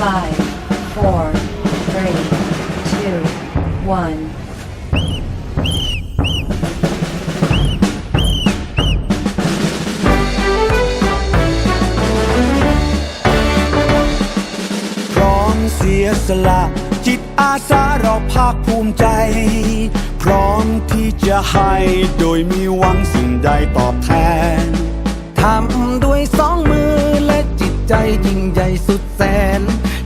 five, four, three, two, one. พร้อมเสียสละ จิตอาสาเราภาคภูมิใจ พร้อมที่จะให้โดยมีหวังสิ่งใดตอบแทนทำด้วยสองมือและจิตใจยิ่งใหญ่สุดแสน